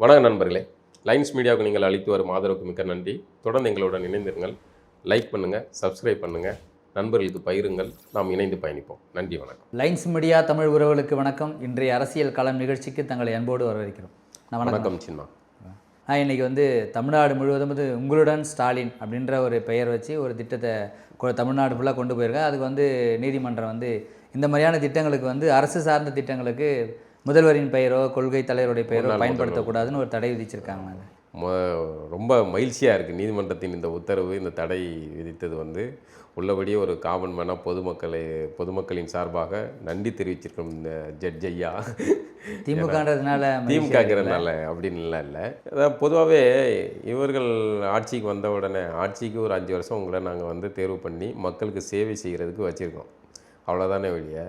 வணக்கம் நண்பர்களே. லைன்ஸ் மீடியாவுக்கு நீங்கள் அளித்து வரும் ஆதரவுக்கு மிக்க நன்றி. தொடர்ந்து எங்களுடன் இணைந்திருங்கள். லைக் பண்ணுங்கள் சப்ஸ்கிரைப் பண்ணுங்கள் நண்பர்களுக்கு பகிருங்கள். நாம் இணைந்து பயணிப்போம். நன்றி வணக்கம். லைன்ஸ் மீடியா தமிழ் உறவுகளுக்கு வணக்கம். இன்றைய அரசியல் களம் நிகழ்ச்சிக்கு தங்களை அன்போடு வரவேற்கிறோம். நான் வணக்கம். சின்மா. நான் இன்னைக்கு வந்து தமிழ்நாடு முழுவதும் வந்து உங்களுடன் ஸ்டாலின் அப்படின்ற ஒரு பெயர் வச்சு ஒரு திட்டத்தை தமிழ்நாடு ஃபுல்லாக கொண்டு போயிருக்கேன் அதுக்கு வந்து நீதிமன்றம் வந்து இந்த மாதிரியான திட்டங்களுக்கு வந்து அரசு சார்ந்த திட்டங்களுக்கு முதல்வரின் பெயரோ கொள்கை தலைவருடைய பெயரோ பயன்படுத்தக்கூடாதுன்னு ஒரு தடை விதிச்சிருக்காங்க ரொம்ப மகிழ்ச்சியாக இருக்குது நீதிமன்றத்தின் இந்த உத்தரவு இந்த தடை விதித்தது வந்து உள்ளபடியே ஒரு காமன் மேனாக பொதுமக்களை பொதுமக்களின் சார்பாக நன்றி தெரிவிச்சிருக்கோம் இந்த ஜட்ஜ் ஐயா. திமுகன்றதுனால திமுகங்கிறதுனால அப்படின்லாம் இல்லை. அதான் பொதுவாகவே இவர்கள் ஆட்சிக்கு வந்த உடனே ஆட்சிக்கு ஒரு அஞ்சு வருஷம் உங்களை நாங்கள் வந்து தேர்வு பண்ணி மக்களுக்கு சேவை செய்கிறதுக்கு வச்சுருக்கோம். அவ்வளோதானே வழிய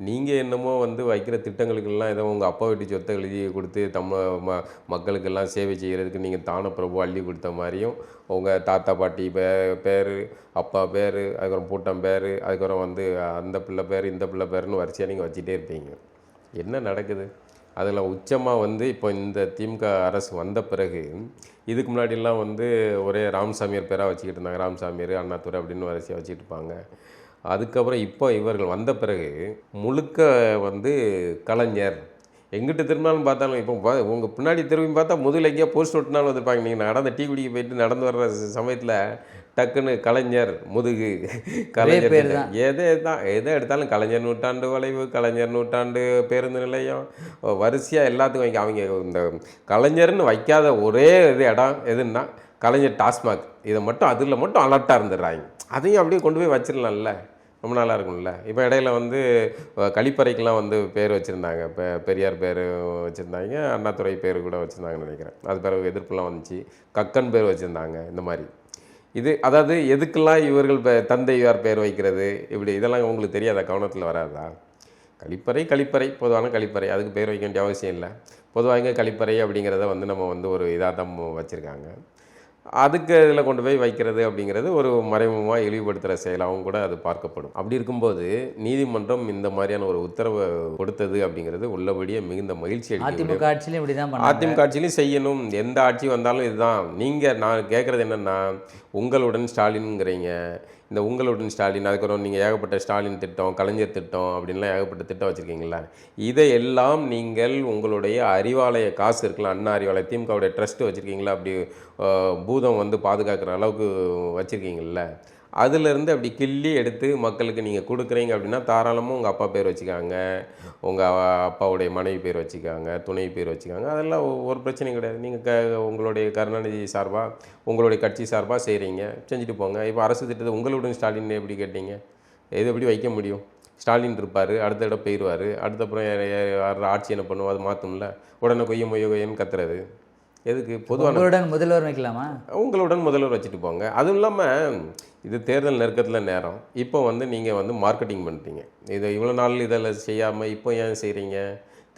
நீங்கள் என்னமோ வந்து வைக்கிற திட்டங்களுக்கெல்லாம் ஏதோ உங்கள் அப்பா வீட்டு சொத்தை எழுதி கொடுத்து தமிழ் ம மக்களுக்கெல்லாம் சேவை செய்கிறதுக்கு நீங்கள் தான பிரபு அள்ளி கொடுத்த மாதிரியும் உங்கள் தாத்தா பாட்டி பே பேர் அப்பா பேர் அதுக்கப்புறம் பூட்டம் பேர் அதுக்கப்புறம் வந்து அந்த பிள்ளை பேர் இந்த பிள்ளை பேர்னு வரிசையாக நீங்கள் வச்சுட்டே இருப்பீங்க. என்ன நடக்குது? அதில் உச்சமாக வந்து இப்போ இந்த திமுக அரசு வந்த பிறகு இதுக்கு முன்னாடிலாம் வந்து ஒரே ராமசாமியார் பேராக வச்சுக்கிட்டு இருந்தாங்க. ராமசாமியார் அண்ணாதுரை அப்படின்னு வரிசையாக வச்சுட்டு இருப்பாங்க. அதுக்கப்புறம் இப்போ இவர்கள் வந்த பிறகு முழுக்க வந்து கலைஞர். எங்கிட்ட திரும்பினாலும் பார்த்தாலும் இப்போ உங்கள் பின்னாடி திரும்பி பார்த்தா முதல்ல எங்கேயோ போஸ்ட் ஒட்டினாலும் வந்துருப்பாங்க. நீங்கள் நடந்த டீ குடிக்க போயிட்டு நடந்து வர்ற சமயத்தில் டக்குன்னு கலைஞர் முதுகு கலைஞர். எதை தான். எதை எடுத்தாலும் கலைஞர் நூற்றாண்டு வளைவு கலைஞர் நூற்றாண்டு பேருந்து நிலையம் வரிசையாக எல்லாத்துக்கும் வைக்க அவங்க இந்த கலைஞர்னு வைக்காத ஒரே இது இடம் எதுன்னா கலைஞர் டாஸ்மாக். இதை மட்டும் அதில் மட்டும் அலர்ட்டாக இருந்துடுறாங்க. அதையும் அப்படியே கொண்டு போய் வச்சிடலாம்ல. ரொம்ப நல்லா இருக்கும்ல. இப்போ இடையில வந்து கழிப்பறைக்கெலாம் வந்து பேர் வச்சுருந்தாங்க. இப்போ பெரியார் பேர் வச்சுருந்தாங்க. அண்ணாதுரை பேர் கூட வச்சுருந்தாங்கன்னு நினைக்கிறேன். அது பிறகு எதிர்ப்புலாம் வந்துச்சு. கக்கன் பேர் வச்சுருந்தாங்க இந்த மாதிரி. இது அதாவது எதுக்கெல்லாம் இவர்கள் பே- தந்தையார் பேர் வைக்கிறது? இப்படி இதெல்லாம் உங்களுக்கு தெரியாதா? கவனத்தில் வராதா? கழிப்பறை கழிப்பறை. பொதுவான கழிப்பறை. அதுக்கு பேர் வைக்க வேண்டிய அவசியம் இல்லை. பொதுவாக கழிப்பறை அப்படிங்கிறத வந்து நம்ம வந்து ஒரு இதாக தான் வச்சுருக்காங்க. அதுக்கு இதில் கொண்டு போய் வைக்கிறது அப்படிங்கிறது ஒரு மறைமுகமாக இழிவுபடுத்துகிற செயலாகவும் கூட அது பார்க்கப்படும். அப்படி இருக்கும்போது நீதிமன்றம் இந்த மாதிரியான ஒரு உத்தரவை கொடுத்தது அப்படிங்கிறது உள்ளபடியே மிகுந்த மகிழ்ச்சி அதிமுக ஆட்சியிலும் இப்படி தான் பண்ணாங்க. அதிமுக ஆட்சியிலையும் செய்யணும். எந்த ஆட்சி வந்தாலும் இதுதான். நீங்கள் நான் கேட்குறது என்னென்னா உங்களுடன் ஸ்டாலின்ங்கிறீங்க. இந்த உங்களுடன் ஸ்டாலின் அதுக்கப்புறம் நீங்கள் ஏகப்பட்ட ஸ்டாலின் திட்டம் கலைஞர் திட்டம் அப்படின்லாம் ஏகப்பட்ட திட்டம் வச்சுருக்கீங்களா இதையெல்லாம் நீங்கள் உங்களுடைய அறிவாலய காசு இருக்கலாம் அண்ணா அறிவாலய திமுகவுடைய ட்ரஸ்ட்டு வச்சுருக்கீங்களா? அப்படி பூதம் வந்து பாதுகாக்கிற அளவுக்கு வச்சுருக்கீங்கள அதுலேருந்து அப்படி கிள்ளி எடுத்து மக்களுக்கு நீங்கள் கொடுக்குறீங்க அப்படின்னா தாராளமாக உங்கள் அப்பா பேர் வச்சுக்காங்க. உங்கள் அப்பாவுடைய மனைவி பேர் வச்சுக்காங்க. துணை பேர் வச்சுக்காங்க. அதெல்லாம் ஒரு பிரச்சனையும் கிடையாது. நீங்கள் க உங்களுடைய கருணாநிதி சார்பாக உங்களுடைய கட்சி சார்பாக செய்கிறீங்க செஞ்சுட்டு போங்க. இப்போ அரசு திட்டத்தை உங்களுடன் ஸ்டாலின் எப்படி கேட்டீங்க? எது எப்படி வைக்க முடியும்? ஸ்டாலின் இருப்பார் அடுத்த இடம் போயிடுவார் அடுத்தப்புறம் ஆட்சி என்ன பண்ணுவோம் அது மாற்றும்ல உடனே கொய்ய மொய்ய கொய்யன்னு கத்துறது. எதுக்கு? பொதுவான உங்களுடன் முதல்வர் வைக்கலாமா? உங்களுடன் முதல்வர் வச்சுட்டு போங்க. அதுவும் இல்லாமல் இது தேர்தல் நெருக்கத்தில் நேரம். இப்போ வந்து நீங்கள் வந்து மார்க்கெட்டிங் பண்ணுறீங்க இதை இவ்வளோ நாள் இதில் செய்யாமல் இப்போ ஏன் செய்கிறீங்க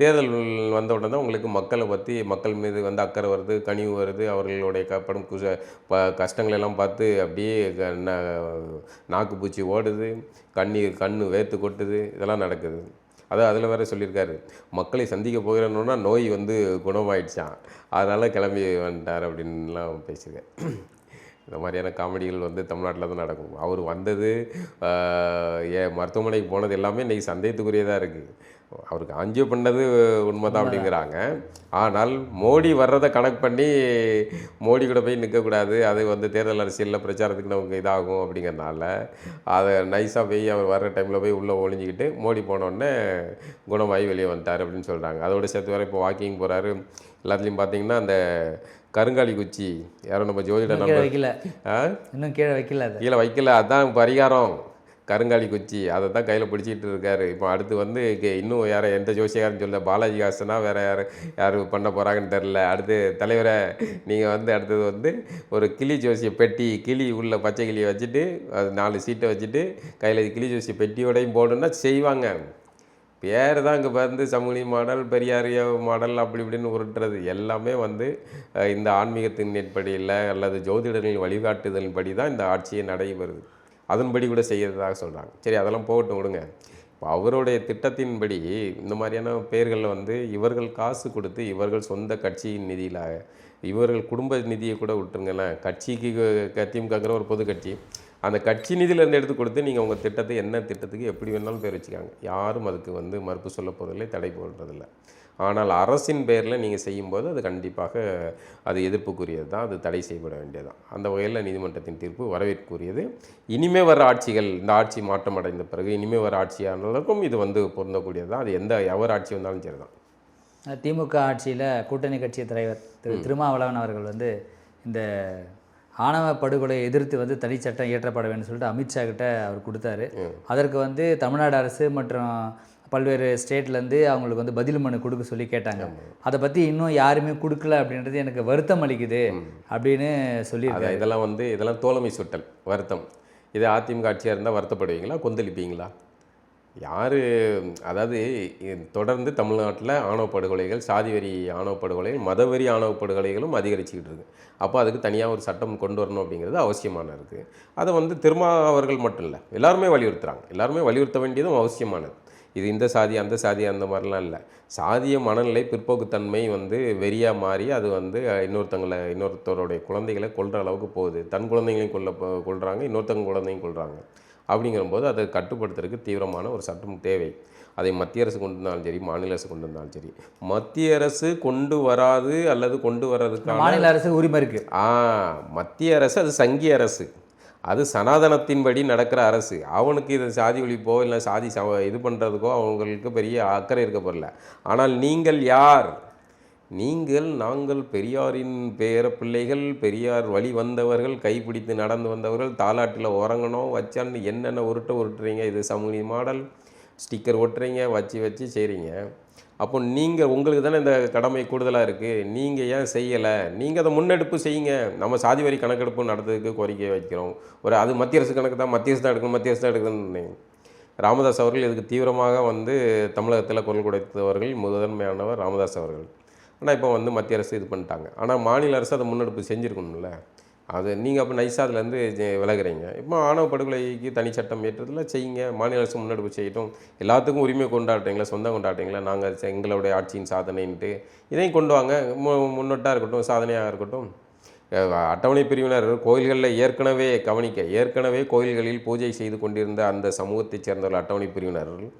தேர்தல் வந்த உடனே தான் உங்களுக்கு மக்களை பற்றி மக்கள் மீது வந்து அக்கறை வருது கனிவு வருது. அவர்களுடைய கப்படும் குச ப கஷ்டங்களை எல்லாம் பார்த்து அப்படியே நாக்கு பூச்சி ஓடுது கண்ணீர் கண்ணு வேர்த்து கொட்டுது. இதெல்லாம் நடக்குது. அதான் அதில் வேறு சொல்லியிருக்காரு. மக்களை சந்திக்க போகிறேன்னா நோய் வந்து குணமாயிடுச்சான் அதனால் கிளம்பி வந்துட்டார் அப்படின்லாம் பேசியிருக்கேன் இந்த மாதிரியான காமெடிகள் வந்து தமிழ்நாட்டில் தான் நடக்கும். அவர் வந்தது ஏன் மருத்துவமனைக்கு போனது எல்லாமே இன்றைக்கி சந்தேகத்துக்குரியதாக இருக்குது அவருக்கு ஆஞ்சியோ பண்ணது உண்மைதான் அப்படிங்கிறாங்க. ஆனால் மோடி வர்றதை கணக்கு பண்ணி மோடி கூட போய் நிற்கக்கூடாது. அது வந்து தேர்தல் அரசியலில் பிரச்சாரத்துக்கு நமக்கு இதாகும் அப்படிங்கிறனால அதை நைஸாக போய் அவர் வர்ற டைமில் போய் உள்ளே ஒளிஞ்சிக்கிட்டு மோடி போனோடனே குணமாகி வெளியே வந்துட்டார் அப்படின்னு சொல்கிறாங்க அதோட சேர்த்து வேற இப்போ வாக்கிங் போகிறாரு எல்லாத்துலேயும் பார்த்தீங்கன்னா அந்த கருங்காலி குச்சி. யாரும் நம்ம ஜோதிட வைக்கல. ஆ? இன்னும் கீழே வைக்கல கீழே வைக்கல. அதான் பரிகாரம். கருங்காலி குச்சி. அதை தான் கையில் பிடிச்சிட்டு இருக்காரு. இப்போ அடுத்து வந்து இன்னும் யாரை எந்த ஜோசியக்காரன்னு சொல்ல பாலாஜி ஹாசனா வேற யார் யார் பண்ண போகிறாங்கன்னு தெரில அடுத்து தலைவரை நீங்கள் வந்து அடுத்தது வந்து ஒரு கிளி ஜோசிய பெட்டி கிளி உள்ள பச்சை கிளியை வச்சுட்டு அது நாலு சீட்டை வச்சுட்டு கையில் கிளி ஜோசிய பெட்டியோடையும் போடணுன்னா செய்வாங்க. பேர் தான் இங்கே வந்து சமூகி மாடல் பெரியாரிய மாடல் அப்படி இப்படின்னு உருட்டுறது. எல்லாமே வந்து இந்த ஆன்மீகத்தின் ஏற்படியில் அல்லது ஜோதிடர்களின் வழிகாட்டுதலின் படி தான் இந்த ஆட்சியை நடைபெறுது. அதன்படி கூட செய்கிறதாக சொல்கிறாங்க சரி அதெல்லாம் போகட்டும் விடுங்க. இப்போ அவருடைய திட்டத்தின்படி இந்த மாதிரியான பெயர்களில் வந்து இவர்கள் காசு கொடுத்து இவர்கள் சொந்த கட்சியின் நிதியில் இவர்கள் குடும்ப நிதியை கூட விட்டுருங்களேன். கட்சிக்கு க- திமுகங்கிற ஒரு பொது கட்சி. அந்த கட்சி நிதியிலேருந்து எடுத்து கொடுத்து நீங்கள் உங்கள் திட்டத்தை என்ன திட்டத்துக்கு எப்படி வேணாலும் பேர் வச்சுக்காங்க யாரும் அதுக்கு வந்து மறுப்பு சொல்ல போவதில்லை தடை போடுறதில்லை. ஆனால் அரசின் பேரில் நீங்கள் செய்யும்போது அது கண்டிப்பாக அது எதிர்ப்புக்குரியது தான் அது தடை செய்யப்பட வேண்டியதுதான் அந்த வகையில் நீதிமன்றத்தின் தீர்ப்பு வரவேற்குரியது. இனிமே வர ஆட்சிகள் இந்த ஆட்சி மாற்றம் அடைந்த பிறகு இனிமே வர ஆட்சியானவர்களுக்கும் இது வந்து பொருந்தக்கூடியது தான். அது எந்த எவர் ஆட்சி வந்தாலும் சரி தான். திமுக ஆட்சியில் கூட்டணி கட்சி தலைவர் திரு திருமாவளவன் அவர்கள் வந்து இந்த ஆணவ படுகொலையை எதிர்த்து வந்து தனி சட்டம் இயற்றப்பட வேண்டும் சொல்லிட்டு அமித்ஷா கிட்ட அவர் கொடுத்தாரு. அதற்கு வந்து தமிழ்நாடு அரசு மற்றும் பல்வேறு ஸ்டேட்லேருந்து அவங்களுக்கு வந்து பதில் மனு கொடுக்க சொல்லி கேட்டாங்க. அதை பற்றி இன்னும் யாருமே கொடுக்கல அப்படின்றது எனக்கு வருத்தம் அளிக்குது அப்படின்னு அதை இதெல்லாம் வந்து இதெல்லாம் தோழமை சுட்டல் வருத்தம். இது அதிமுக ஆட்சியாக இருந்தால் வருத்தப்படுவீங்களா? கொந்தளிப்பீங்களா? யார் அதாவது தொடர்ந்து தமிழ்நாட்டில் ஆணவ படுகொலைகள் சாதி வரி ஆணவ படுகொலைகள் மதவெறி ஆணவ படுகொலைகளும் அதிகரிச்சுக்கிட்டு இருக்குது அப்போ அதுக்கு தனியாக ஒரு சட்டம் கொண்டு வரணும் அப்படிங்கிறது அவசியமான இருக்குது அதை வந்து திருமா அவர்கள் மட்டும் இல்லை எல்லாருமே வலியுறுத்துகிறாங்க எல்லாருமே வலியுறுத்த வேண்டியதும் அவசியமானது. இது இந்த சாதி அந்த சாதி அந்த மாதிரிலாம் இல்லை. சாதிய மனநிலை பிற்போக்குத்தன்மை வந்து வெறியாக மாறி அது வந்து இன்னொருத்தங்களை இன்னொருத்தருடைய குழந்தைகளை கொள்கிற அளவுக்கு போகுது. தன் குழந்தைங்களையும் கொல்ல கொள்கிறாங்க இன்னொருத்தங்க குழந்தையும் கொள்கிறாங்க அப்படிங்கிறபோது அதை கட்டுப்படுத்துறதுக்கு தீவிரமான ஒரு சட்டம் தேவை. அதை மத்திய அரசு கொண்டு வந்தாலும் சரி மாநில அரசு கொண்டு வந்தாலும் சரி. மத்திய அரசு கொண்டு வராது அல்லது கொண்டு வர்றதுக்கான மாநில அரசு உரிமை இருக்கு. ஆ மத்திய அரசு அது சங்கிய அரசு. அது சனாதனத்தின்படி நடக்கிற அரசு. அவனுக்கு இது சாதி ஒழிப்போ இல்லை சாதி இது பண்ணுறதுக்கோ அவங்களுக்கு பெரிய அக்கறை இருக்க போகிறல ஆனால் நீங்கள் யார்? நீங்கள் நாங்கள் பெரியாரின் பேர பிள்ளைகள் பெரியார் வழி வந்தவர்கள் கைப்பிடித்து நடந்து வந்தவர்கள் தாலாட்டில் உறங்கணும் வச்சான்னு என்னென்ன உருட்ட உருட்டுறீங்க? இது சமூக மாடல். ஸ்டிக்கர் ஒட்டுறீங்க வச்சு வச்சு செய்கிறீங்க அப்போ நீங்கள் உங்களுக்கு தானே இந்த கடமை கூடுதலாக இருக்குது நீங்கள் ஏன் செய்யலை? நீங்கள் அதை முன்னெடுப்பு செய்யுங்க. நம்ம சாதி வரி கணக்கெடுப்பு நடத்துறதுக்கு கோரிக்கை வைக்கிறோம். ஒரு அது மத்திய அரசு கணக்கு தான். மத்திய அரசு தான் எடுக்கணும் மத்திய அரசு தான் எடுக்கணும்னு. ராமதாஸ் அவர்கள் இதுக்கு தீவிரமாக வந்து தமிழகத்தில் குரல் கொடுத்தவர்கள் முதன்மையானவர் ராமதாஸ் அவர்கள். ஆனால் இப்போ வந்து மத்திய அரசு இது பண்ணிட்டாங்க. ஆனால் மாநில அரசு அதை முன்னெடுப்பு செஞ்சுருக்கணும்ல. அது நீங்கள் அப்போ நைஸாக அதுலேருந்து விலகுறீங்க. இப்போ ஆணவ படுகொலைக்கு தனி சட்டம் ஏற்றதில் செய்யுங்க. மாநில அரசு முன்னெடுப்பு செய்யட்டும். எல்லாத்துக்கும் உரிமை கொண்டாடுறீங்களா? சொந்தம் கொண்டாடுறீங்களா? நாங்கள் எங்களுடைய ஆட்சியின் சாதனைன்ட்டு இதையும் கொண்டு வாங்க. மு- முன்னோட்டாக இருக்கட்டும் சாதனையாக இருக்கட்டும். அட்டவணை பிரிவினர் கோயில்களில் ஏற்கனவே கவனிக்க ஏற்கனவே கோயில்களில் பூஜை செய்து கொண்டிருந்த அந்த சமூகத்தைச் சேர்ந்தவர்கள் அட்டவணை பிரிவினர்கள்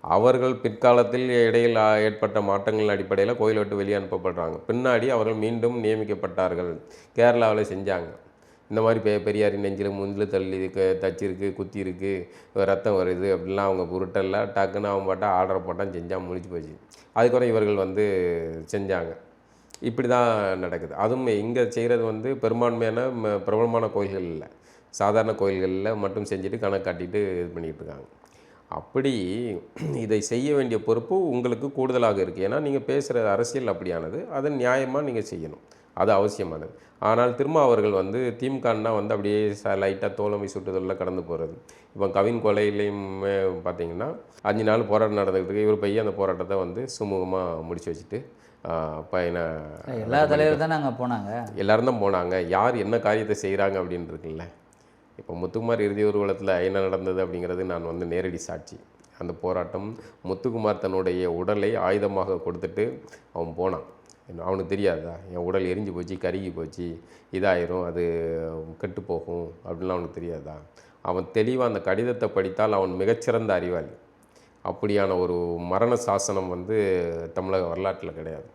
அவர்கள் பிற்காலத்தில் இடையில் ஏற்பட்ட மாற்றங்களின் அடிப்படையில் கோயில் விட்டு வெளியே அனுப்பப்படுறாங்க. பின்னாடி அவர்கள் மீண்டும் நியமிக்கப்பட்டார்கள். கேரளாவில் செஞ்சாங்க. இந்த மாதிரி பெ பெரியாரின் நெஞ்சில் முந்தில் தள்ளி க தச்சிருக்கு குத்தி இருக்கு ரத்தம் வருது அப்படிலாம் அவங்க உருட்டல்ல டக்குன்னு அவன் பாட்டா ஆர்டர் போட்டான் செஞ்சால் முடிச்சு போச்சு. அதுக்கப்புறம் இவர்கள் வந்து செஞ்சாங்க. இப்படி தான் நடக்குது. அதுவும் இங்கே செய்கிறது வந்து பெரும்பான்மையான ம- பிரபலமான கோயில்கள் இல்லை. சாதாரண கோயில்களில் மட்டும் செஞ்சுட்டு கணக்கு காட்டிட்டு இது பண்ணிகிட்டு இருக்காங்க. அப்படி இதை செய்ய வேண்டிய பொறுப்பு உங்களுக்கு கூடுதலாக இருக்குது ஏன்னா நீங்கள் பேசுகிற அரசியல் அப்படியானது. அதை நியாயமாக நீங்கள் செய்யணும். அது அவசியமானது. ஆனால் திரும்ப அவர்கள் வந்து திமுகன்னா வந்து அப்படியே ச லைட்டாக தோழமை சுட்டுதலில் கடந்து போகிறது இப்போ கவின் கொலையிலையும் பார்த்தீங்கன்னா அஞ்சு நாள் போராட்டம் நடந்துக்கிட்டு இவர் பையன் அந்த போராட்டத்தை வந்து சுமூகமாக முடிச்சு வச்சுட்டு பையனை எல்லா தலைவரும் தான் நாங்கள் போனாங்க? எல்லாரும் தான் போனாங்க. யார் என்ன காரியத்தை செய்கிறாங்க அப்படின்னு இருக்குல்ல. இப்போ முத்துக்குமார் இறுதி ஊர்வலத்தில் என்ன நடந்தது அப்படிங்கிறது நான் வந்து நேரடி சாட்சி. அந்த போராட்டம் முத்துக்குமார் தன்னுடைய உடலை ஆயுதமாக கொடுத்துட்டு அவன் போனான். அவனுக்கு தெரியாதா? என் உடல் எரிஞ்சு போச்சு கருகி போச்சு இதாயிரும் அது கெட்டு போகும் அப்படின்லாம் அவனுக்கு தெரியாதா? அவன் தெளிவாக அந்த கடிதத்தை படித்தால் அவன் மிகச்சிறந்த அறிவாளி. அப்படியான ஒரு மரண சாசனம் வந்து தமிழக வரலாற்றில் கிடையாது.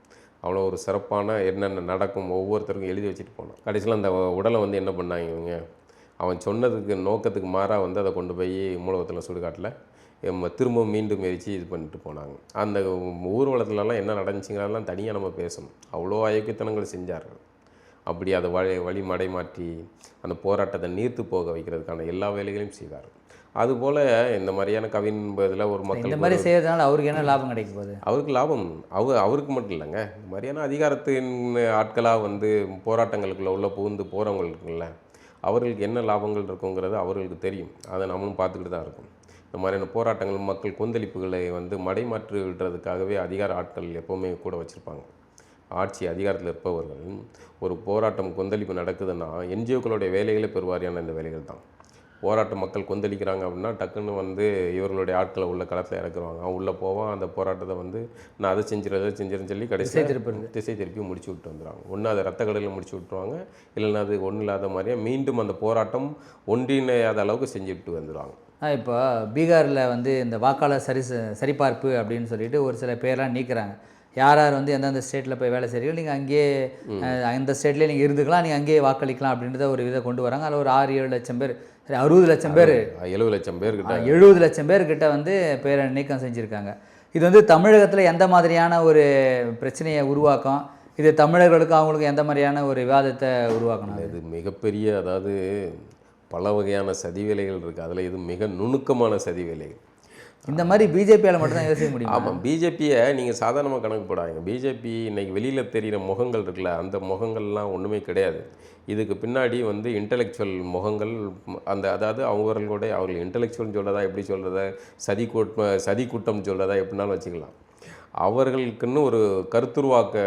அவ்வளோ ஒரு சிறப்பான என்னென்ன நடக்கும் ஒவ்வொருத்தருக்கும் எழுதி வச்சுட்டு போனான். கடைசியில் அந்த உடலை வந்து என்ன பண்ணாங்க இவங்க? அவன் சொன்னதுக்கு நோக்கத்துக்கு மாறாக வந்து அதை கொண்டு போய் மூலகத்தில் சுடுகாட்டில் திரும்பவும் மீண்டும் எரித்து இது பண்ணிட்டு போனாங்க. அந்த ஊர்வலத்துலலாம் என்ன நடந்துச்சுங்கிறதெல்லாம் தனியாக நம்ம பேசணும். அவ்வளோ அயோக்கியத்தனங்கள் செஞ்சார்கள். அப்படி அதை வழி வழி மடை மாற்றி அந்த போராட்டத்தை நீர்த்து போக வைக்கிறதுக்கான எல்லா வேலைகளையும் செய்தார்கள். அதுபோல் இந்த மாதிரியான கவின் இதில் ஒரு இந்த மக்கள் மாதிரி செய்யறதுனால அவருக்கு என்ன லாபம் கிடைக்க போகுது? அவருக்கு லாபம். அவ அவருக்கு மட்டும் இல்லைங்க. இந்த மாதிரியான அதிகாரத்தின் ஆட்களாக வந்து போராட்டங்களுக்குள்ள உள்ள புகுந்து போகிறவங்களுக்குல்ல அவர்களுக்கு என்ன லாபங்கள் இருக்குங்கிறது அவர்களுக்கு தெரியும். அதை நம்மளும் பார்த்துக்கிட்டு தான் இருக்கும். இந்த மாதிரியான போராட்டங்கள் மக்கள் கொந்தளிப்புகளை வந்து மடைமாற்றி விடுறதுக்காகவே அதிகார ஆட்கள் எப்போவுமே கூட வச்சுருப்பாங்க. ஆட்சி அதிகாரத்தில் இருப்பவர்கள் ஒரு போராட்டம் கொந்தளிப்பு நடக்குதுன்னா என்ஜிஓக்களுடைய வேலைகளே பெருவாரியான இந்த வேலைகள் தான். போராட்ட மக்கள் கொந்தளிக்கிறாங்க அப்படின்னா டக்குன்னு வந்து இவர்களுடைய ஆட்களை உள்ள களத்தில் இறக்குருவாங்க அவன் உள்ளே போவான். அந்த போராட்டத்தை வந்து நான் அதை செஞ்சிரு அதை செஞ்சிருன்னு சொல்லி கடைசி திருப்புறது. திசை திருப்பி முடிச்சு விட்டு வந்துடுவாங்க ஒன்று அதை ரத்த கடலில் முடிச்சு விட்டுருவாங்க. இல்லைன்னா அது ஒன்றும் இல்லாத மாதிரியே மீண்டும் அந்த போராட்டம் ஒன்றிணையாத அளவுக்கு செஞ்சுட்டு வந்துடுவாங்க இப்போ பீகாரில் வந்து இந்த வாக்காளர் சரி சரிபார்ப்பு அப்படின்னு சொல்லிட்டு ஒரு சில பேர்லாம் நீக்குறாங்க. யார் யார் வந்து எந்தெந்த ஸ்டேட்டில் போய் வேலை செய்கிறீங்களோ நீங்கள் அங்கேயே அந்த ஸ்டேட்லேயே நீங்கள் இருந்துக்கலாம் நீங்கள் அங்கேயே வாக்களிக்கலாம் அப்படின்றத ஒரு இதை கொண்டு வராங்க. அதில் ஒரு ஆறு ஏழு லட்சம் பேர் சரி அறுபது லட்சம் பேர். எழுபது லட்சம் பேர்கிட்ட. எழுபது லட்சம் பேர்கிட்ட வந்து பேரை நீக்கம் செஞ்சுருக்காங்க. இது வந்து தமிழகத்தில் எந்த மாதிரியான ஒரு பிரச்சனையை உருவாக்கும்? இது தமிழர்களுக்கு அவங்களுக்கு எந்த மாதிரியான ஒரு விவாதத்தை உருவாக்கணும்? இது மிகப்பெரிய அதாவது பல வகையான சதி வேலைகள் இருக்குது அதில் இது மிக நுணுக்கமான சதி வேலைகள். இந்த மாதிரி பிஜேபியால் மட்டும்தான் யோசிக்க முடியும்? ஆமாம் பிஜேபியை நீங்கள் சாதாரணமாக கணக்கு போடாதீங்க. பிஜேபி இன்னைக்கு வெளியில் தெரிகிற முகங்கள் இருக்குல்ல அந்த முகங்கள்லாம் ஒன்றுமே கிடையாது. இதுக்கு பின்னாடி வந்து இன்டெலெக்சுவல் முகங்கள் அந்த அதாவது அவர்களுடைய அவர்கள் இன்டெலெக்சுவல் சொல்கிறதா எப்படி சொல்கிறதா சதி கூட்ட சதி கூட்டம் சொல்கிறதா எப்படினாலும் வச்சுக்கலாம். அவர்களுக்குன்னு ஒரு கருத்துருவாக்க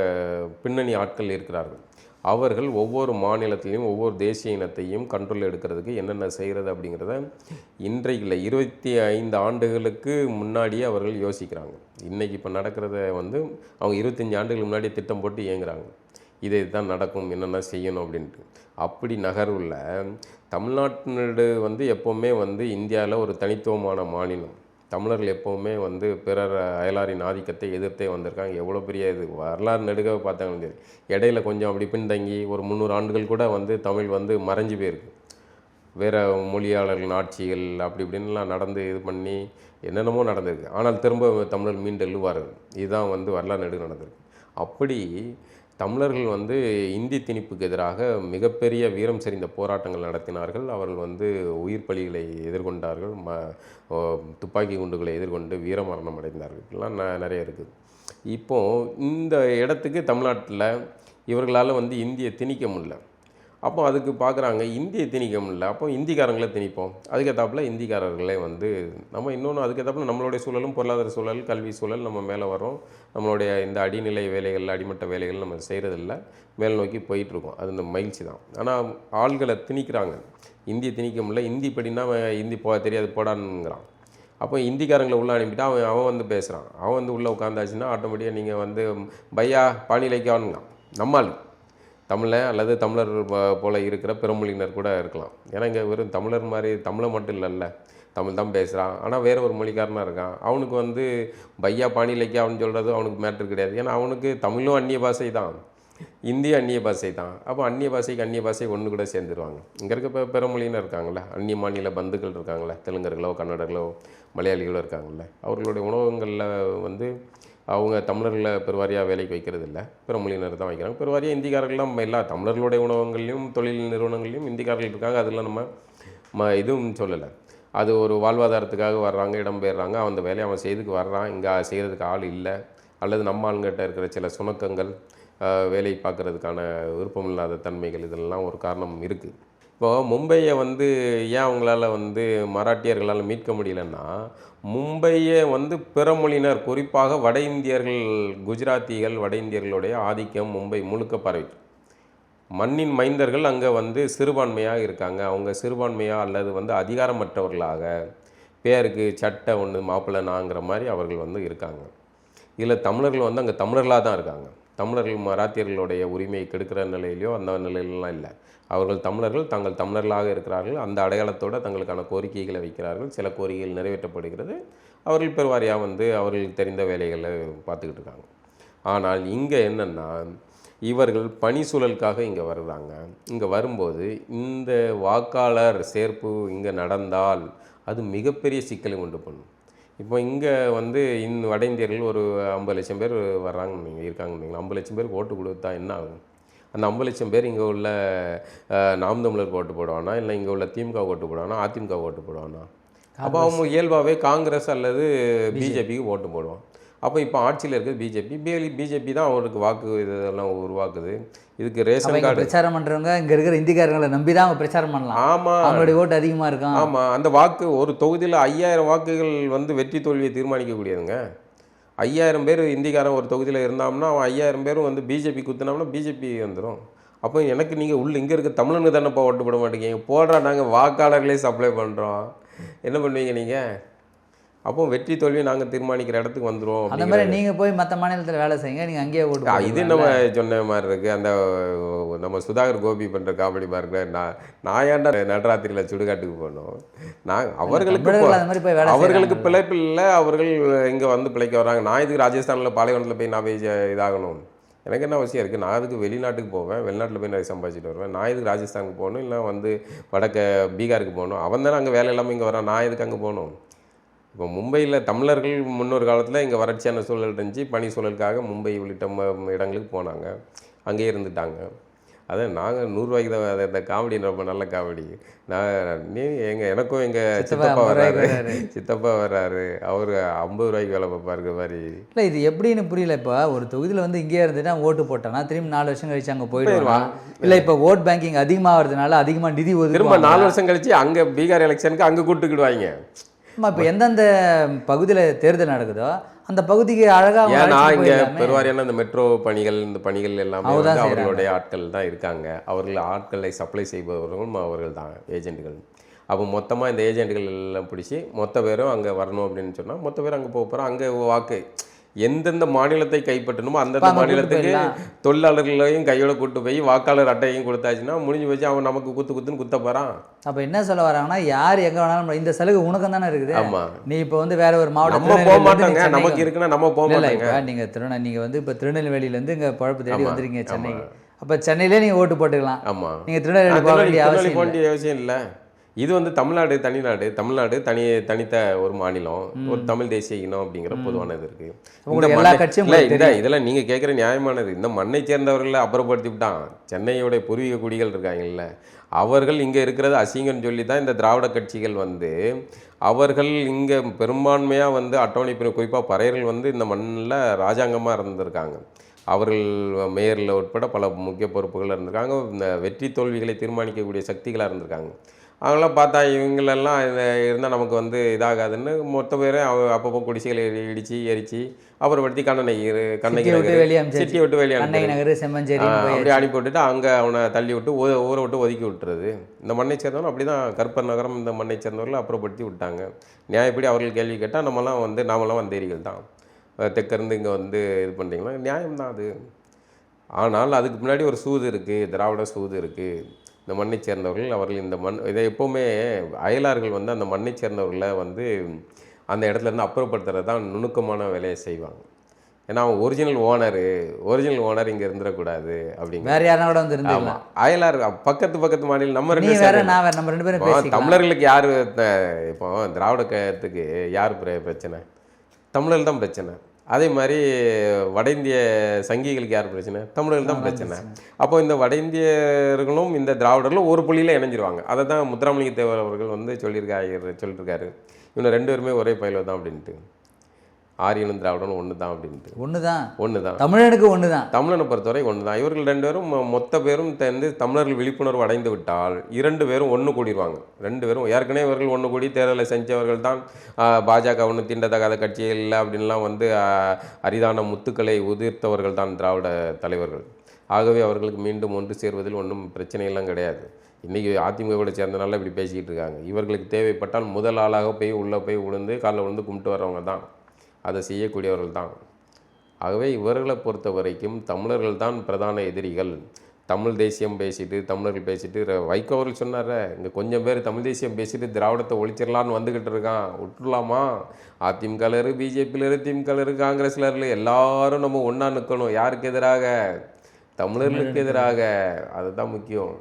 பின்னணி ஆட்கள் இருக்கிறார்கள். அவர்கள் ஒவ்வொரு மாநிலத்திலையும் ஒவ்வொரு தேசிய இனத்தையும் கண்ட்ரோல் எடுக்கிறதுக்கு என்னென்ன செய்கிறது அப்படிங்கிறத இன்றைக்கு இல்லை இருபத்தி ஐந்து ஆண்டுகளுக்கு முன்னாடியே அவர்கள் யோசிக்கிறாங்க. இன்றைக்கி இப்போ நடக்கிறத வந்து அவங்க இருபத்தஞ்சி ஆண்டுகளுக்கு முன்னாடியே திட்டம் போட்டு இயங்குறாங்க. இது தான் நடக்கும் என்னென்ன செய்யணும் அப்படின்ட்டு. அப்படி நகர்வில் தமிழ்நாட்டினடு வந்து எப்போவுமே வந்து இந்தியாவில் ஒரு தனித்துவமான மாநிலம். தமிழர்கள் எப்போவுமே வந்து பிறர் அயலாரின் ஆதிக்கத்தை எதிர்த்தே வந்திருக்காங்க. எவ்வளோ பெரிய இது? வரலாறு நெடுக பார்த்தாங்க தெரியும் இடையில கொஞ்சம் அப்படி பின்தங்கி ஒரு முந்நூறு ஆண்டுகள் கூட வந்து தமிழ் வந்து மறைஞ்சு போயிருக்கு. வேறு மொழியாளர்கள் ஆட்சிகள் அப்படி இப்படின்லாம் நடந்து இது பண்ணி என்னென்னமோ நடந்திருக்கு. ஆனால் திரும்ப தமிழர் மீண்டெழுவார்கள் இதுதான் வந்து வரலாறு நெடுக நடந்திருக்கு. அப்படி தமிழர்கள் வந்து இந்தி திணிப்புக்கு எதிராக மிகப்பெரிய வீரம் செறிந்த போராட்டங்கள் நடத்தினார்கள். அவர்கள் வந்து உயிர் பலிகளை எதிர்கொண்டார்கள். ம துப்பாக்கி குண்டுகளை எதிர்கொண்டு வீரமரணம் அடைந்தார்கள். இதெல்லாம் ந- நிறைய இருக்குது இப்போது இந்த இடத்துக்கு தமிழ்நாட்டில் இவர்களால் வந்து இந்தியை திணிக்க முடியல. அப்போ அதுக்கு பார்க்குறாங்க இந்திய திணிக்க முடியல அப்போ இந்திக்காரங்களே திணிப்போம். அதுக்கேற்றாப்புல இந்திக்காரர்களே வந்து நம்ம இன்னொன்று அதுக்கேற்றாப்புல நம்மளுடைய சூழலும் பொருளாதார சூழல் கல்வி சூழல் நம்ம மேலே வரோம். நம்மளுடைய இந்த அடிநிலை வேலைகள் அடிமட்ட வேலைகள் நம்ம செய்கிறதில்ல. மேல் நோக்கி போயிட்டுருக்கோம். அது இந்த மகிழ்ச்சி தான். ஆனால் ஆள்களை திணிக்கிறாங்க. இந்திய திணிக்க முடியல. இந்தி படினா அவன் இந்தி போ தெரியாது போடான்னுங்கிறான். அப்போ இந்திக்காரங்களை உள்ளே அனுப்பிட்டா அவன் அவன் வந்து பேசுகிறான் அவன் வந்து உள்ளே உட்காந்தாச்சுன்னா ஆட்டோமேட்டிக்காக நீங்கள் வந்து பையா பாணிலைக்கானுங்கிறான் நம்மாள் தமிழன் அல்லது தமிழர் ப- போல இருக்கிற பிறமொழியினர் கூட இருக்கலாம். ஏன்னா இங்கே வெறும் தமிழர் மாதிரி தமிழை மட்டும் இல்லைல்ல. தமிழ் தான் பேசுகிறான் ஆனால் வேற ஒரு மொழிக்காரனாக இருக்கான். அவனுக்கு வந்து பையா பாணிலைக்கா அவனு சொல்கிறது அவனுக்கு மேட்ரு கிடையாது. ஏன்னா அவனுக்கு தமிழும் அந்நிய பாஷை தான். இந்திய அந்நிய பாஷை தான். அப்போ அந்நிய பாஷைக்கு அந்நிய பாஷை ஒன்று கூட சேர்ந்துருவாங்க. இங்கே இருக்க இப்போ பிறமொழியினர் இருக்காங்களே அந்நிய மாநில பந்துக்கள் இருக்காங்களே தெலுங்கர்களோ கன்னடர்களோ மலையாளிகளோ இருக்காங்கல்ல. அவர்களுடைய உணவகங்களில் வந்து அவங்க தமிழர்களை பெருவாரியாக வேலைக்கு வைக்கிறது இல்லை பிற மொழியினர் தான் வைக்கிறாங்க. பெருவாரியாக இந்திக்காரர்கள்லாம் நம்ம எல்லா தமிழர்களுடைய உணவகங்கள்லையும் தொழில் நிறுவனங்கள்லையும் இந்திக்காரர்கள் இருக்காங்க. அதெல்லாம் நம்ம ம இதுவும் சொல்லலை. அது ஒரு வாழ்வாதாரத்துக்காக வர்றாங்க இடம்பெயர்றாங்க அவன் அந்த வேலையை அவன் செய்துக்கு வர்றான். இங்கே செய்கிறதுக்கு ஆள் இல்லை. அல்லது நம்ம ஆளுங்கிட்ட இருக்கிற சில சுணக்கங்கள் வேலை பார்க்குறதுக்கான விருப்பம் இல்லாத தன்மைகள் இதெல்லாம் ஒரு காரணம் இருக்குது இப்போ மும்பையை வந்து ஏன் அவங்களால வந்து மராட்டியர்களால் மீட்க முடியலன்னா மும்பையை வந்து பிற மொழியினர் குறிப்பாக வட இந்தியர்கள் குஜராத்திகள் வட இந்தியர்களுடைய ஆதிக்கம் மும்பை முழுக்க பரவி மண்ணின் மைந்தர்கள் அங்கே வந்து சிறுபான்மையாக இருக்காங்க. அவங்க சிறுபான்மையாக அல்லது வந்து அதிகாரமற்றவர்களாக பேருக்கு சட்டை ஒன்று மாப்பிள்ளை நாங்கிற மாதிரி அவர்கள் வந்து இருக்காங்க. இதில் தமிழர்கள் வந்து அங்கே தமிழர்களாக தான் இருக்காங்க. தமிழர்கள் மராத்தியர்களுடைய உரிமையை கெடுக்கிற நிலையிலையோ அந்த நிலையிலலாம் இல்லை. அவர்கள் தமிழர்கள் தாங்கள் தமிழர்களாக இருக்கிறார்கள். அந்த அடையாளத்தோடு தங்களுக்கான கோரிக்கைகளை வைக்கிறார்கள். சில கோரிக்கைகள் நிறைவேற்றப்படுகிறது. அவர்கள் பெருவாரியாக வந்து அவர்களுக்கு தெரிந்த வேலைகளை பார்த்துக்கிட்டு இருக்காங்க. ஆனால் இங்கே என்னென்னா இவர்கள் பணி சூழலுக்காக இங்கே வருகிறாங்க இங்கே வரும்போது இந்த வாக்காளர் சேர்ப்பு இங்கே நடந்தால் அது மிகப்பெரிய சிக்கலை உண்டு பண்ணும். இப்போ இங்கே வந்து இந்த வட இந்தியர்கள் ஒரு ஐம்பது லட்சம் பேர் வர்றாங்க நீங்கள் இருக்காங்க நீங்கள் ஐம்பது லட்சம் பேருக்கு ஓட்டு கொடுத்தா என்ன ஆகும்? அந்த ஐம்பது லட்சம் பேர் இங்கே உள்ள நாம் தமிழருக்கு ஓட்டு போடுவானா? இல்லை இங்கே உள்ள திமுக ஓட்டு போடுவானா? அதிமுக ஓட்டு போடுவானா? அப்போ அவங்க இயல்பாகவே காங்கிரஸ் அல்லது பிஜேபிக்கு ஓட்டு போடுவான். அப்போ இப்போ ஆட்சியில் இருக்கிறது பிஜேபி பிஜேபி தான் அவருக்கு வாக்கு இதெல்லாம் உருவாக்குது. இதுக்கு ரேஷன் கார்டு. பிரச்சாரம் பண்றவங்க இங்க இருக்கிற இந்திக்காரங்களை நம்பி தான் அவங்க பிரச்சாரம் பண்ணலாம். ஆமாம் அவங்களுடைய ஓட்டு அதிகமா இருக்கும் ஆமாம் அந்த வாக்கு ஒரு தொகுதியில் ஐயாயிரம் வாக்குகள் வந்து வெற்றி தோல்வியை தீர்மானிக்கக்கூடியதுங்க. ஐயாயிரம் பேர் இந்திக்காரன் ஒரு தொகுதியில் இருந்தாம்னா அவன் ஐயாயிரம் பேரும் வந்து பிஜேபி குத்துனோம்னா பிஜேபி வந்துடும் அப்போ எனக்கு நீங்கள் உள்ள இங்கே இருக்க தமிழனுக்கு தானேப்பா ஓட்டு போட மாட்டேங்க? போடுறா நாங்கள் வாக்காளர்களே சப்ளை பண்ணுறோம் என்ன பண்ணுவீங்க நீங்கள் அப்போ வெற்றி தோல்வி நாங்கள் தீர்மானிக்கிற இடத்துக்கு வந்துடும் அந்த மாதிரி நீங்கள் போய் மற்ற மாநிலத்தில் வேலை செய்யுங்க நீங்கள் அங்கேயே ஓட்டு இது. நம்ம சொன்ன மாதிரி இருக்கு. அந்த நம்ம சுதாகர் கோபி பண்ற காமெடி பாருங்க நான் நான் ஏன்டா நடராத்திரியில சுடுகாட்டுக்கு போனோம்? நான் அவர்களுக்கு அவர்களுக்கு. பிழைப்பு இல்லை. அவர்கள் இங்க வந்து பிழைக்க வராங்க நான் இதுக்கு ராஜஸ்தான்ல பாலைவனத்தில் போய் நான் போய் இதாகணும்? எனக்கு என்ன அவசியம் இருக்குது நான் அதுக்கு வெளிநாட்டுக்கு போவேன்? வெளிநாட்டில் போய் நிறைய சம்பாதிச்சிட்டு வருவேன். நான் இதுக்கு ராஜஸ்தானுக்கு போகணும்? இல்லை வந்து வடக்க பீகாருக்கு போகணும்? அவன் தானே அங்கே வேலை இல்லாமல் இங்கே வரான் நான் எதுக்கு அங்கே போகணும்? இப்போ மும்பையில் தமிழர்கள் முன்னொரு காலத்தில் இங்கே வறட்சியான சூழல் இருந்துச்சு. பனி சூழலுக்காக மும்பை உள்ளிட்ட இடங்களுக்கு போனாங்க. அங்கேயே இருந்துட்டாங்க. அதான் நாங்கள் நூறுரூவாய்க்கு தான் அந்த காமெடி ரொம்ப நல்ல காமெடி. நான் நீ எங்கள் எனக்கும் எங்கள் சித்தப்பா வர்றாரு. சித்தப்பா வர்றாரு அவர் ஐம்பது ரூபாய்க்கு வேலை பார்ப்பாரு மாதிரி இல்லை இது எப்படின்னு புரியல இப்போ. ஒரு தொகுதியில் வந்து இங்கேயே இருந்துட்டு ஓட்டு போட்டானா திரும்பி நாலு வருஷம் கழிச்சு அங்கே போயிடுவான். இல்லை இப்போ ஓட் பேங்கிங் அதிகமாகிறதுனால அதிகமாக நிதி திரும்ப ஒதுக்குவாங்க நாலு வருஷம் கழிச்சு அங்கே பீகார் எலெக்ஷனுக்கு அங்கே கூப்பிட்டுக்கிடுவாங்க இப்போ எந்தெந்த பகுதியில் தேர்தல் நடக்குதோ அந்த பகுதிக்கு அழகாக ஏன்னா இங்கே பெருவாரியான இந்த மெட்ரோ பணிகள் இந்த பணிகள் எல்லாமே வந்து. அவர்களுடைய ஆட்கள் தான் இருக்காங்க. அவர்கள் ஆட்களை சப்ளை செய்பவர்களும் அவர்கள் தான் ஏஜென்ட்டுகள் அப்போ மொத்தமாக இந்த ஏஜென்ட்டுகள் எல்லாம் பிடிச்சி மொத்த பேரும் அங்கே வரணும் அப்படின்னு சொன்னால் மொத்த பேரும் அங்கே போக போகிறோம் அங்கே வாக்கு எந்தெந்த மாநிலத்தை கைப்பற்றணுமோ அந்தந்த மாநிலத்துக்கு. தொழிலாளர்களையும் கையோட கூட்டு போய் வாக்காளர் அட்டையும் கொடுத்தாச்சுன்னா முடிஞ்சு போச்சு அவன் நமக்கு குத்து குத்துன்னு குத்த போகிறான் அப்போ என்ன சொல்ல வராங்கன்னா யார் எங்கே வேணாலும் இந்த சலுகை உனக்கு தானே இருக்குது. ஆமாம் நீ இப்போ வந்து வேற ஒரு மாவட்டம் போக மாட்டோங்க. நமக்கு இருக்குன்னா நம்ம போக மாட்டோங்க. நீங்கள் திருநெல் நீங்கள் வந்து இப்போ திருநெல்வேலியிலேருந்து இங்கே பழப்பு தேடி ஆமா, வந்திருக்கீங்க ஆமா. சென்னைக்கு. அப்போ சென்னையிலே நீங்கள் ஓட்டு போட்டுக்கலாம். ஆமாம் நீங்கள் திருநெல்வேலி போக வேண்டிய அவசியம் இல்லை. இது வந்து தமிழ்நாடு தனிநாடு தமிழ்நாடு தனி தனித்த ஒரு மாநிலம் ஒரு தமிழ் தேசிய இனம் அப்படிங்கிற பொதுவான இது இருக்கு. இந்த இதெல்லாம் நீங்க கேட்குற நியாயமானது. இந்த மண்ணை சேர்ந்தவர்களை அப்புறப்படுத்தி விட்டான். சென்னையோட பூர்வீக குடிகள் இருக்காங்கல்ல அவர்கள் இங்க இருக்கிறது அசிங்கம்னு சொல்லி தான் இந்த திராவிட கட்சிகள் வந்து அவர்கள் இங்க பெரும்பான்மையா வந்து அட்டவணை பிரிவு குறிப்பா பறையர்கள் வந்து இந்த மண்ணில் ராஜாங்கமா இருந்திருக்காங்க. அவர்கள் மேயரில் உட்பட பல முக்கிய பொறுப்புகள் இருந்திருக்காங்க. இந்த வெற்றி தோல்விகளை தீர்மானிக்கக்கூடிய சக்திகளாக இருந்திருக்காங்க. அவங்களாம் பார்த்தா இவங்களெல்லாம் இருந்தால் நமக்கு வந்து இதாகாதுன்னு மொத்த பேரும் அவ- அப்பப்போ குடிசைகளை இடித்து எரித்து அப்புறப்படுத்தி கண்ணனை கண்ணகி நகர். சிட்டியை விட்டு வெளியே நகர் செம்மஞ்சேரி அப்படியே அனுப்பி விட்டுட்டு அங்கே அவனை தள்ளி விட்டு ஊரை விட்டு ஒதுக்கி விட்டுறது. இந்த மண்ணை சேர்ந்தவங்க அப்படி தான் கற்பர் நகரம் இந்த மண்ணை சேர்ந்தவர்களை அப்புறப்படுத்தி விட்டாங்க. நியாயப்படி அவர்கள் கேள்வி கேட்டால் நம்மலாம் வந்து நாமெல்லாம் வந்தேரிகள் தான். தெற்கிருந்து இங்கே வந்து இது பண்ணுறீங்களா நியாயம்தான் அது. ஆனால் அதுக்கு முன்னாடி ஒரு சூது இருக்குது திராவிட சூது இருக்குது இந்த மண்ணை சேர்ந்தவர்கள். அவர்கள் இந்த மண் இதை எப்போவுமே அயலார்கள் வந்து அந்த மண்ணை சேர்ந்தவர்களை வந்து அந்த இடத்துல இருந்து அப்புறப்படுத்துறது தான் நுணுக்கமான வேலையை செய்வாங்க. ஏன்னா அவன் ஒரிஜினல் ஓனரு ஒரிஜினல் ஓனர் இங்கே இருந்துடக்கூடாது அப்படிங்க. வேற கூட வந்து ஆமாம் அயலார் பக்கத்து பக்கத்து மாநிலம் நம்ம ரெண்டு வேற சேர்ந்து- நான் வேற நம்ம ரெண்டு பேரும் தமிழர்களுக்கு யார் இப்போ திராவிட கழகத்துக்கு யார் பிர- பிரச்சனை? தமிழர்கள் தான் பிரச்சனை. அதே மாதிரி வட இந்திய சங்கிகளுக்கு யார் பிரச்சனை? தமிழர்கள் தான் பிரச்சனை. அப்போ இந்த வட இந்தியர்களும் இந்த திராவிடர்களும் ஒரு புள்ளியில் இணைஞ்சிருவாங்க. அதை தான் முத்துராமலிங்க தேவர் அவர்கள் வந்து சொல்லியிருக்காரு சொல்லியிருக்காரு. இவங்க ரெண்டு பேருமே ஒரே பயில தான் அப்படின்ட்டு. ஆரியனும் திராவிடனும் ஒன்று தான் அப்படின்ட்டு. ஒன்று தான் ஒன்று தான் தமிழனுக்கு ஒன்று தான் தமிழனை பொறுத்தவரை ஒன்று தான் இவர்கள் ரெண்டு பேரும் மொத்த பேரும் சேர்ந்து தமிழர்கள் விழிப்புணர்வு அடைந்து விட்டால் இரண்டு பேரும் ஒன்று கூடிடுவாங்க ரெண்டு பேரும் ஏற்கனவே இவர்கள் ஒன்று கூடி தேர்தலை செஞ்சவர்கள் தான் பாஜக ஒன்று தீண்டத்தகாத கட்சிகள் இல்லை அப்படின்லாம் வந்து அரிதான முத்துக்களை உதிர்த்தவர்கள் தான் திராவிட தலைவர்கள். ஆகவே அவர்களுக்கு மீண்டும் ஒன்று சேர்வதில் ஒன்றும் பிரச்சனையெல்லாம் கிடையாது. இன்றைக்கி அதிமுக கூட சேர்ந்தனால இப்படி பேசிக்கிட்டு இருக்காங்க. இவர்களுக்கு தேவைப்பட்டால் முதல் ஆளாக போய் உள்ளே போய் விழுந்து காலில் விழுந்து கும்பிட்டு வர்றவங்க தான். அதை செய்யக்கூடியவர்கள் தான். ஆகவே இவர்களை பொறுத்த வரைக்கும் தமிழர்கள் தான் பிரதான எதிரிகள். தமிழ் தேசியம் பேசிட்டு தமிழர்கள் பேசிட்டு ர- வைகோ அவர்கள் சொன்னார இங்கே கொஞ்சம் பேர் தமிழ் தேசியம் பேசிட்டு திராவிடத்தை ஒழிச்சிடலான்னு வந்துக்கிட்டு இருக்கான். விட்டுலாமா அதிமுகவில் இரு பிஜேபியில் இரு திமுகவில் இரு காங்கிரஸில் இரு எல்லாரும் நம்ம ஒன்றா நிற்கணும் யாருக்கு எதிராக? தமிழர்களுக்கு எதிராக. அதுதான் முக்கியம்.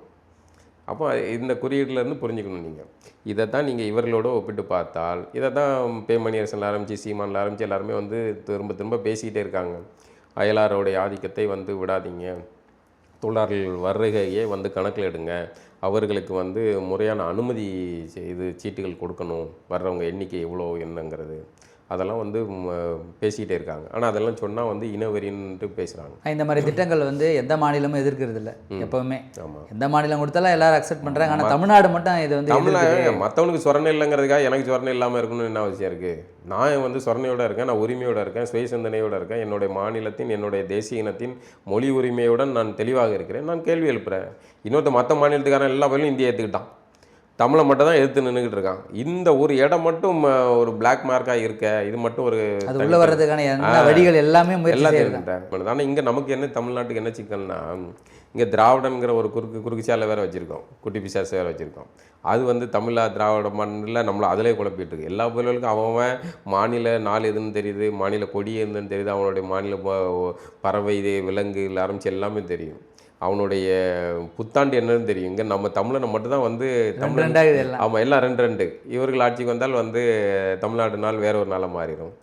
அப்போ இந்த குறியீட்டிலேருந்து புரிஞ்சுக்கணும் நீங்கள் இதை தான் நீங்கள் இவர்களோட ஒப்பிட்டு பார்த்தால் இதை தான் பேமணி அரசன் ஆரம்பித்து சீமானில் ஆரம்பித்து எல்லாருமே வந்து திரும்ப திரும்ப பேசிக்கிட்டே இருக்காங்க. அயலாரோடைய ஆதிக்கத்தை வந்து விடாதீங்க. தொழிலாளர்கள் வருகையே வந்து கணக்கில் எடுங்க. அவர்களுக்கு வந்து முறையான அனுமதி இது சீட்டுகள் கொடுக்கணும். வர்றவங்க எண்ணிக்கை எவ்வளோ என்னங்கிறது. அதெல்லாம் வந்து பேசிக்கிட்டே இருக்காங்க. ஆனால் அதெல்லாம் சொன்னால் வந்து இனவெறின்ட்டு பேசுகிறாங்க இந்த மாதிரி திட்டங்கள் வந்து எந்த மாநிலமும் எதிர்க்கிறது இல்லை எப்பவுமே. ஆமாம் எந்த மாநிலம் கொடுத்தாலும் எல்லாரும் அக்செப்ட் பண்றாங்க. ஆனா தமிழ்நாடு மட்டும் இது வந்து எதிர்க்குது. மற்றவனுக்கு சொரணை இல்லைங்கிறதுக்காக எனக்கு சொரணை இல்லாமல் இருக்கணும்னு என்ன அவசியம் இருக்குது நான் வந்து சொரணையோட இருக்கேன் நான் உரிமையோட இருக்கேன் சுய சிந்தனையோட இருக்கேன். என்னுடைய மாநிலத்தின் என்னுடைய தேசிய இனத்தின் மொழி உரிமையுடன் நான் தெளிவாக இருக்கிறேன். நான் கேள்வி எழுப்புறேன். இன்னொருத்த மற்ற மாநிலத்துக்காரன் எல்லா பேரும் இந்தியா ஏற்றுக்கிட்டான் தமிழை மட்டும் தான் எதிர்த்து நின்றுக்கிட்டு இருக்கான். இந்த ஒரு இடம் மட்டும் ஒரு பிளாக் மார்க்காக இருக்க இது மட்டும் ஒரு அது உள்ள வர்றதுக்கான வழிகள் எல்லாமே எல்லாம் தெரிஞ்சுட்டேன் ஆனால் இங்கே நமக்கு என்ன தமிழ்நாட்டுக்கு என்ன சிக்கல்னா இங்கே திராவிடங்கிற ஒரு குறுக்கு குறுக்குச்சாலை வேற வச்சுருக்கோம். குட்டி பிசாசு வேற வச்சுருக்கோம். அது வந்து தமிழா திராவிட மண்ணில் நம்மளை அதிலே குழப்பிட்டு இருக்கு. எல்லா பொருளுக்கும் அவன் மாநில நாள் எதுன்னு தெரியுது மாநில கொடி எதுன்னு தெரியுது அவனுடைய மாநில பறவை இது விலங்குல ஆரம்பிச்சு எல்லாமே தெரியும். அவனுடைய புத்தாண்டு என்னன்னு தெரியும். இங்கே நம்ம தமிழனை மட்டும்தான் வந்து எல்லாம். ஆமாம் எல்லாம் ரெண்டு ரெண்டு. இவர்கள் ஆட்சிக்கு வந்தால் வந்து தமிழ்நாடு நாள் வேற ஒரு நாளாக மாறிடும்.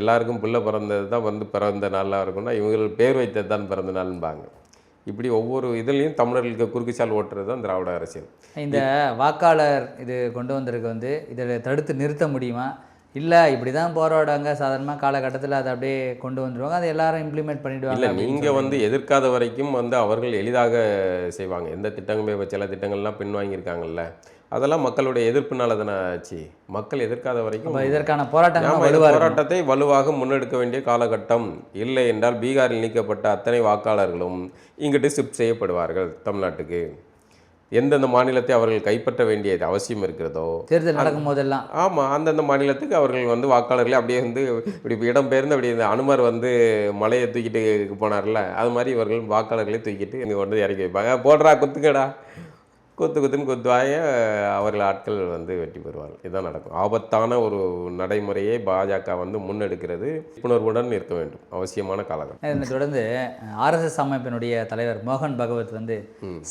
எல்லாருக்கும் புள்ள பிறந்தது தான் வந்து பிறந்த நாளாக இருக்கும்னா இவங்க பேர் வைத்தது தான் பிறந்த நாள்பாங்க இப்படி ஒவ்வொரு இதுலேயும் தமிழர்களுக்கு குறுக்குச்சால் ஓட்டுறது தான் திராவிட அரசியல். இந்த வாக்காளர் இது கொண்டு வந்திருக்கு வந்து இதை தடுத்து நிறுத்த முடியுமா? இல்லை இப்படி தான் போராடுவாங்க. சாதாரணமாக காலகட்டத்தில் அதை அப்படியே கொண்டு வந்துடுவாங்க அதை எல்லாரும் இம்ப்ளிமெண்ட் பண்ணிடுவாங்க இல்லை நீங்கள் வந்து எதிர்க்காத வரைக்கும் வந்து அவர்கள் எளிதாக செய்வாங்க. எந்த திட்டங்களுமே இப்ப சில திட்டங்கள்லாம் பின்வாங்கியிருக்காங்கல்ல. அதெல்லாம் மக்களுடைய எதிர்ப்புனால தானே ஆச்சு. மக்கள் எதிர்க்காத வரைக்கும் இதற்கான இருக்கும் போராட்டத்தை வலுவாக முன்னெடுக்க வேண்டிய காலகட்டம் இல்லை என்றால் பீகாரில் நீக்கப்பட்ட அத்தனை வாக்காளர்களும் இங்கிட்டு ஷிஃப்ட் செய்யப்படுவார்கள் தமிழ்நாட்டுக்கு. எந்தெந்த மாநிலத்தை அவர்கள் கைப்பற்ற வேண்டியது அவசியம் இருக்கிறதோ தேர்தல் நடக்கும் போதெல்லாம் ஆமாம் அந்தந்த மாநிலத்துக்கு அவர்கள் வந்து வாக்காளர்களே அப்படியே வந்து இப்படி இப்ப இடம் பெயர்ந்து அப்படி இந்த அனுமர் வந்து மலையை தூக்கிட்டு போனார்ல அது மாதிரி இவர்கள் வாக்காளர்களை தூக்கிட்டு இங்கே கொண்டு இறக்கி வைப்பாங்க. போடுறா குத்துக்கடா. குத்து குத்துன்னு குத்துவாய அவர்கள் ஆட்கள் வந்து வெற்றி பெறுவார்கள். இதுதான் நடக்கும். ஆபத்தான ஒரு நடைமுறையை பாஜக வந்து முன்னெடுக்கிறது. விழிப்புணர்வுடன் இருக்க வேண்டும். அவசியமான காலகட்டம். இதனை தொடர்ந்து ஆர்எஸ்எஸ் அமைப்பினுடைய தலைவர் மோகன் பகவத் வந்து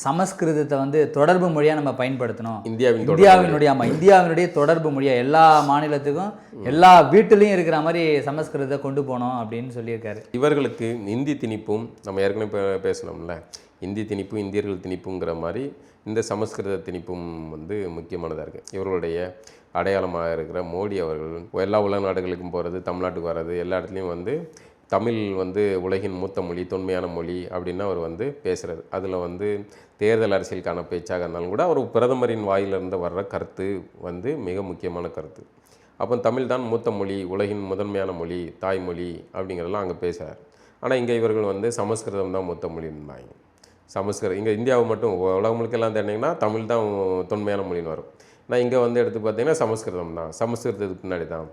சமஸ்கிருதத்தை வந்து தொடர்பு மொழியாக நம்ம பயன்படுத்தணும். இந்தியாவின் இந்தியாவினுடைய ஆமாம் இந்தியாவினுடைய தொடர்பு மொழியாக எல்லா மாநிலத்துக்கும் எல்லா வீட்டிலையும் இருக்கிற மாதிரி சமஸ்கிருதத்தை கொண்டு போகணும் அப்படின்னு சொல்லியிருக்காரு. இவர்களுக்கு இந்தி திணிப்பும் நம்ம ஏற்கனவே பேசணும்ல இந்தி திணிப்பு இந்தியர்கள் திணிப்புங்கிற மாதிரி இந்த சமஸ்கிருத திணிப்பும் வந்து முக்கியமானதாக இருக்குது இவர்களுடைய அடையாளமாக இருக்கிற மோடி அவர்கள் எல்லா உலக நாடுகளுக்கும் போகிறது தமிழ்நாட்டுக்கு வர்றது எல்லா இடத்துலையும் வந்து தமிழ் வந்து உலகின் மூத்த மொழி தொன்மையான மொழி அப்படின்னு அவர் வந்து பேசுகிறார் அதில் வந்து தேர்தல் அரசியலுக்கான பேச்சாக இருந்தாலும் கூட அவர் பிரதமரின் வாயிலிருந்து வர்ற கருத்து வந்து மிக முக்கியமான கருத்து. அப்போ தமிழ் தான் மூத்த மொழி உலகின் முதன்மையான மொழி தாய்மொழி அப்படிங்கிறதெல்லாம் அங்கே பேசுகிறார் ஆனால் இங்கே இவர்கள் வந்து சமஸ்கிருதம் தான் மூத்த மொழின்பாங்க. சமஸ்கிருதம் இங்கே இந்தியாவை மட்டும் உலகம் முழுக்கெல்லாம் தேடினீங்கன்னா தமிழ் தான் தொன்மையான மொழின்னு வரும். நான் இங்கே வந்து எடுத்து பார்த்தீங்கன்னா சமஸ்கிருதம் தான். சமஸ்கிருதத்துக்கு பின்னாடி தான்.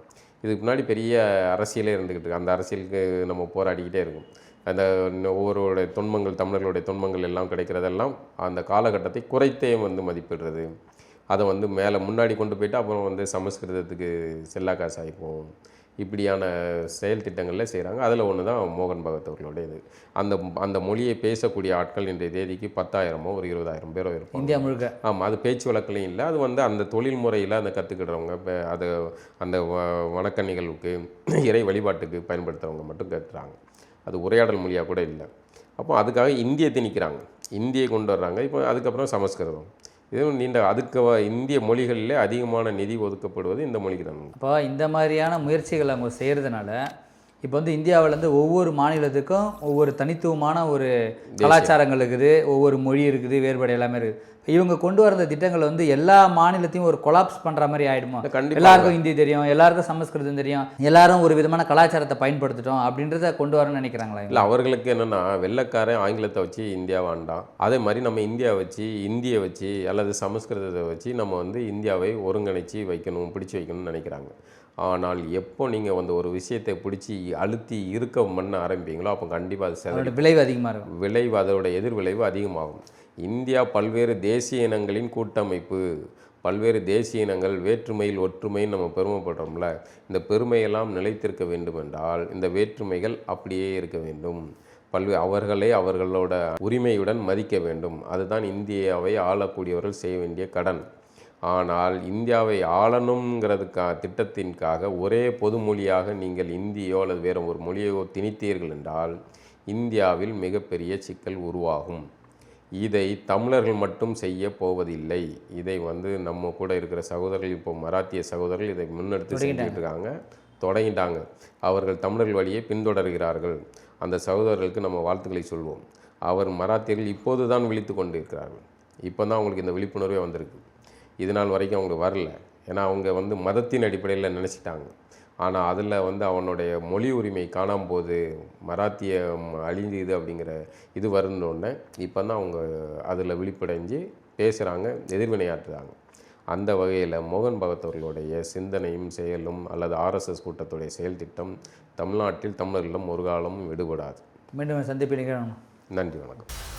இதுக்கு முன்னாடி பெரிய அரசியலே இருந்துக்கிட்டு இருக்கு. அந்த அரசியலுக்கு நம்ம போராடிக்கிட்டே இருக்கும். அந்த ஒவ்வொருடைய தொன்மங்கள் தமிழர்களுடைய தொன்மங்கள் எல்லாம் கிடைக்கிறதெல்லாம் அந்த காலகட்டத்தை குறைத்தே வந்து மதிப்பிடுறது. அதை வந்து மேலே முன்னாடி கொண்டு போயிட்டு அப்புறம் வந்து சமஸ்கிருதத்துக்கு செல்லா காசு இப்படியான செயல் திட்டங்களில் செய்கிறாங்க அதில் ஒன்று தான் மோகன் பகவத் அவர்களுடைய இது அந்த அந்த மொழியை பேசக்கூடிய ஆட்கள் இன்றைய தேதிக்கு பத்தாயிரமோ ஒரு இருபதாயிரம் பேரோ இருப்பாங்க. இந்தியா முழுக்க. ஆமாம் அது பேச்சு வழக்குலையும் இல்லை. அது வந்து அந்த தொழில் முறையில் அந்த கற்றுக்கிடுறவங்க இப்போ அது அந்த வ- வணக்க நிகழ்வுக்கு இறை வழிபாட்டுக்கு பயன்படுத்துகிறவங்க மட்டும் கற்றுறாங்க அது உரையாடல் மொழியாக கூட இல்லை. அப்போ அதுக்காக இந்தியை திணிக்கிறாங்க. இந்தியை கொண்டு வர்றாங்க. இப்போ அதுக்கப்புறம் சமஸ்கிருதம். இதுவும் நீண்ட அதுக்கு வ- இந்திய மொழிகளிலே அதிகமான நிதி ஒதுக்கப்படுவது இந்த மொழிக்கு தான் இப்போ இந்த மாதிரியான முயற்சிகள் அவங்க செய்கிறதுனால இப்போ வந்து இந்தியாவுல இருந்து ஒவ்வொரு மாநிலத்துக்கும் ஒவ்வொரு தனித்துவமான ஒரு கலாச்சாரங்கள் இருக்குது ஒவ்வொரு மொழி இருக்குது வேறுபாடு எல்லாமே இருக்குது. இவங்க கொண்டு வர திட்டங்கள் வந்து எல்லா மாநிலத்தையும் ஒரு கொலாப்ஸ் பண்ணுற மாதிரி ஆயிடுமா? கண்டிப்பாக எல்லாருக்கும் ஹிந்தி தெரியும் எல்லாருக்கும் சமஸ்கிருதம் தெரியும் எல்லாரும் ஒரு விதமான கலாச்சாரத்தை பயன்படுத்திட்டோம் அப்படின்றத கொண்டு வரணும்னு நினைக்கிறாங்களா? இல்லை அவர்களுக்கு என்னென்னா வெள்ளைக்காரன் ஆங்கிலத்தை வச்சு இந்தியா ஆண்டான் அதே மாதிரி நம்ம இந்தியா வச்சு இந்தியை வச்சு அல்லது சமஸ்கிருதத்தை வச்சு நம்ம வந்து இந்தியாவை ஒருங்கிணைச்சு வைக்கணும் பிடிச்சி வைக்கணும்னு நினைக்கிறாங்க. ஆனால் எப்போ நீங்கள் வந்து ஒரு விஷயத்தை பிடிச்சி அழுத்தி இருக்க பண்ண ஆரம்பிப்பீங்களோ அப்போ கண்டிப்பாக அது அதோட விளைவு அதிகமாக இருக்கும். விளைவு அதோட எதிர்விளைவு அதிகமாகும். இந்தியா பல்வேறு தேசிய இனங்களின் கூட்டமைப்பு பல்வேறு தேசிய இனங்கள் வேற்றுமையில் ஒற்றுமைன்னு நம்ம பெருமைப்படுறோம்ல இந்த பெருமையெல்லாம் நிலைத்திருக்க வேண்டும் என்றால் இந்த வேற்றுமைகள் அப்படியே இருக்க வேண்டும். பல்வே அவர்களே அவர்களோட உரிமையுடன் மதிக்க வேண்டும். அதுதான் இந்தியாவை ஆளக்கூடியவர்கள் செய்ய வேண்டிய கடன். ஆனால் இந்தியாவை ஆளணுங்கிறதுக்கா திட்டத்திற்காக ஒரே பொது மொழியாக நீங்கள் இந்தியோ அல்லது வேறு ஒரு மொழியோ திணித்தீர்கள் என்றால் இந்தியாவில் மிகப்பெரிய சிக்கல் உருவாகும். இதை தமிழர்கள் மட்டும் செய்ய போவதில்லை. இதை வந்து நம்ம கூட இருக்கிற சகோதரர்கள் இப்போ மராத்திய சகோதரர்கள் இதை முன்னெடுத்து செஞ்சுட்டு இருக்காங்க தொடங்கிட்டாங்க. அவர்கள் தமிழர்கள் வழியை பின்தொடர்கிறார்கள். அந்த சகோதரர்களுக்கு நம்ம வாழ்த்துக்களை சொல்வோம். அவர் மராத்தியர்கள் இப்போது தான் விழித்து கொண்டு இருக்கிறார்கள் இப்போ தான் அவங்களுக்கு இந்த விழிப்புணர்வே வந்திருக்கு. இது நாள் வரைக்கும் அவங்க வரல. ஏன்னா அவங்க வந்து மதத்தின் அடிப்படையில் நினச்சிட்டாங்க. ஆனால் அதில் வந்து அவனுடைய மொழி உரிமை காணாம போது மராத்தியம் அழிஞ்சுது அப்படிங்கிற இது வருந்தோடனே இப்போ தான் அவங்க அதில் விழிப்படைஞ்சு பேசுகிறாங்க எதிர்வினையாற்றுறாங்க. அந்த வகையில் மோகன் பகத் அவர்களுடைய சிந்தனையும் செயலும் அல்லது ஆர்எஸ்எஸ் கூட்டத்துடைய செயல் திட்டம் தமிழ்நாட்டில் தமிழர்களிடம் ஒரு காலமும் விடுபடாது. மீண்டும் சந்திப்பில் நிகழணும் நன்றி வணக்கம்.